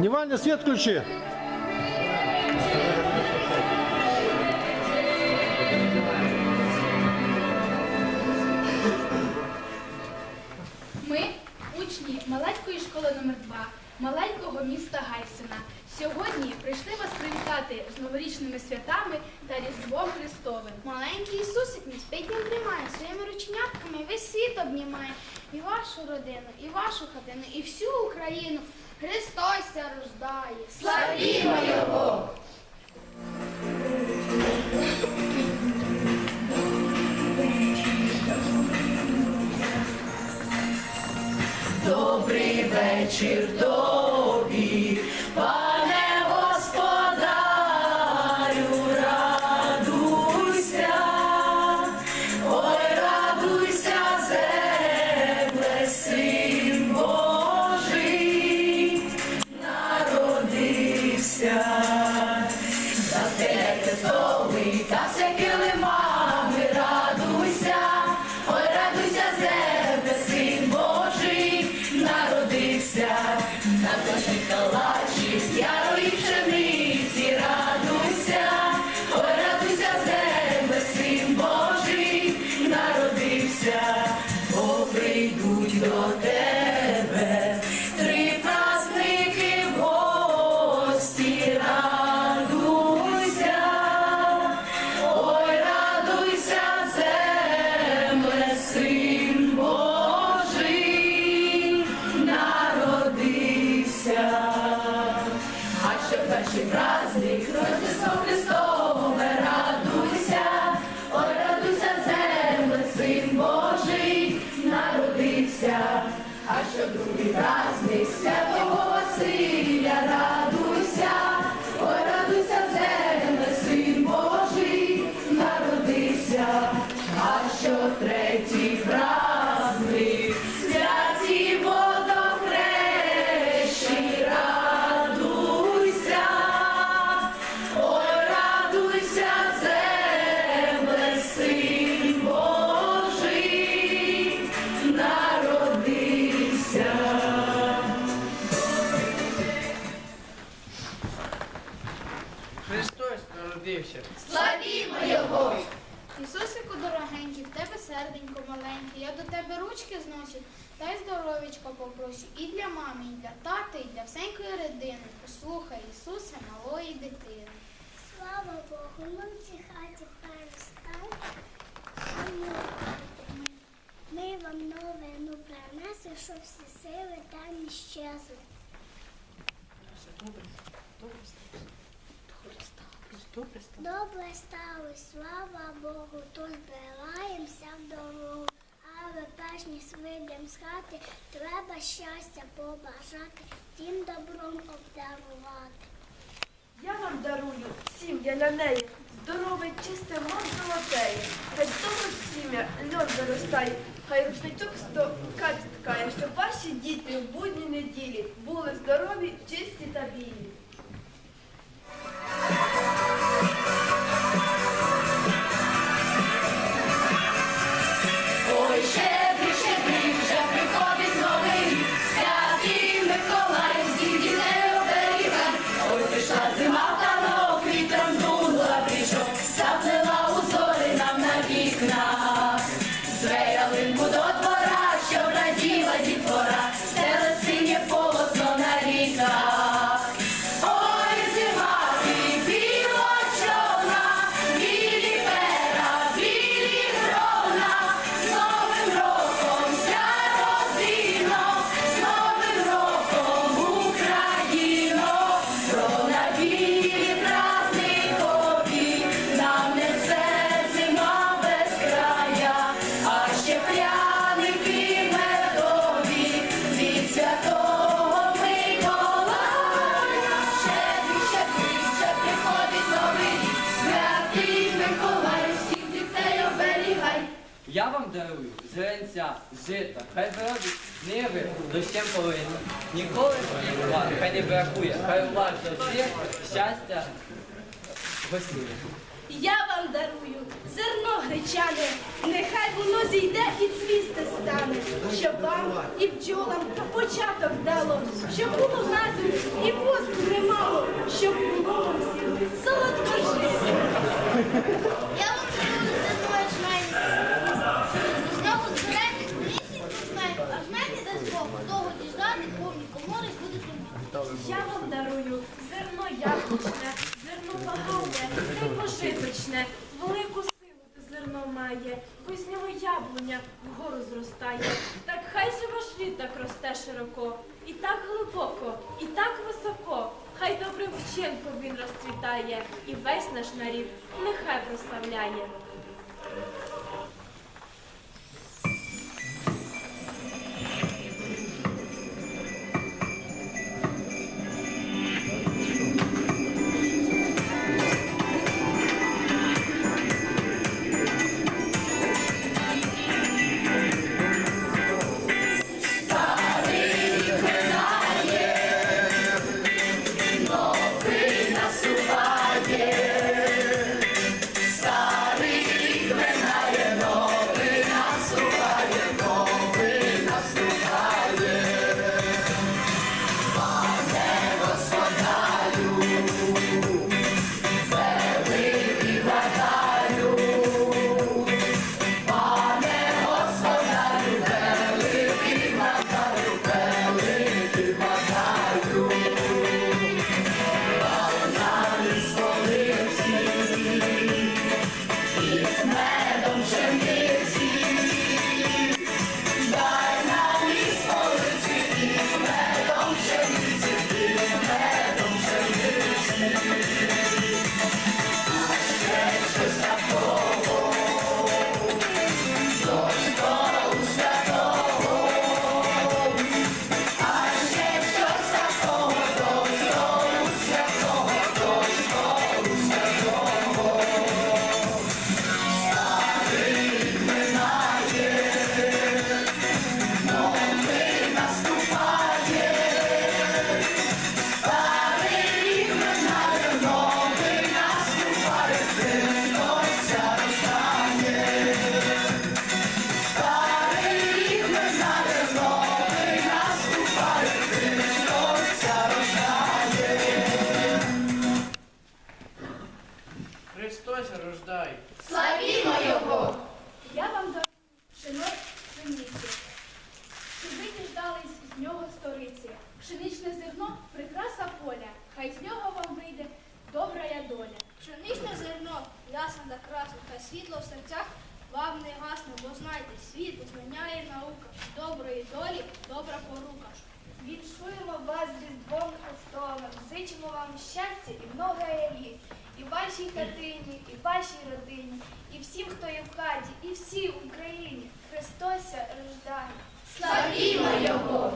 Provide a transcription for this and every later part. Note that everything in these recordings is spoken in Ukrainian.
Дневальный свет включи. Ми учні маленької школи номер 2 маленького міста Гайсина. Сьогодні прийшли вас привітати з новорічними святами та Різдвом Христовим. Маленький Ісусик не спить не обнімає, своїми рученятками весь світ обнімає. І вашу родину, і вашу хатину, і всю Україну. Христос рождає. Славімо Його! Добрий вечір тобі, ручки зносю, та й здоров'ячка попрошу і для мами, і для тати, і для всенької родини. Послухай Ісуса, малої дитини. Слава Богу, ми в цій хаті перестали. Ми вам новину принесли, щоб всі сили там іщезли. Добре стало, слава Богу, то збираємося в дорогу. Але перш ніж вийдем з хати, треба щастя побажати, тим добром обдарувати. Я вам дарую сім'я для неї, здорове, чисте, мов золотеє. Хай з того сім'я льон виростає, хай рушничок сто ткає, щоб ваші діти в будні неділі були здорові, чисті та білі. Жита, хай виродить ниви дощем половину. Ніколи вам хай не бракує, хай у вас завжди щастя гостює. Я вам дарую зерно гречане, нехай воно зійде і цвісти стане, щоб вам і бджолам початок дало, щоб було меду і воску немало, щоб було вам всім солодко жити. Я вам дарую зерно ячмень. Знову зберете в лісі жмень, а жмені дасть Бог, довго діждати, повні комори буде тримати. Я вам дарую зерно яблучне, зерно багате, та й пожиточне, велику силу те зерно має, бо з нього яблуня вгору зростає. Так хай же ваш рід так росте широко, і так глибоко, і так високо. Хай добрим вчинком він розцвітає, і весь наш нарід нехай прославляє. Світло в серцях вам не гасно, бо знайте, світ знання наука, доброї долі, добра порука. Віншуємо вас з Різдвом Христовим, зичимо вам щастя і много літ. І вашій хатині, і вашій родині, і всім, хто є в хаті, і всій Україні. Христося рождає. Славімо Його!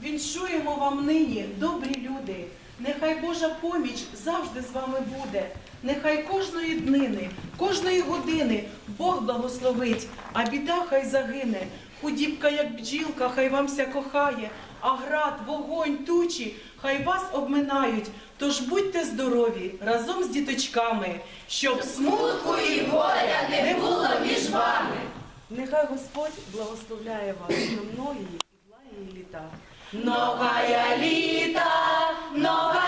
Віншуємо вам нині, добрі люди. Нехай Божа поміч завжди з вами буде. Нехай кожної днини, кожної години Бог благословить, а біда хай загине. Худібка, як бджілка, хай вам ся кохає, а град, вогонь, тучі, хай вас обминають. Тож будьте здорові разом з діточками, щоб смутку і горя не було між вами. Нехай Господь благословляє вас на многі і благі літа. Многая літа, многая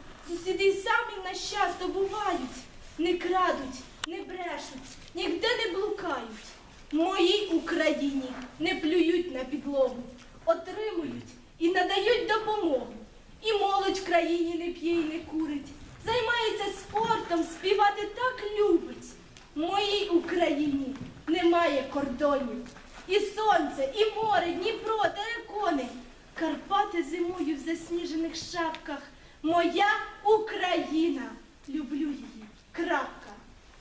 Сусіди самі на щастя бувають, не крадуть, не брешуть, ніде не блукають. Моїй Україні не плюють на підлогу, отримують.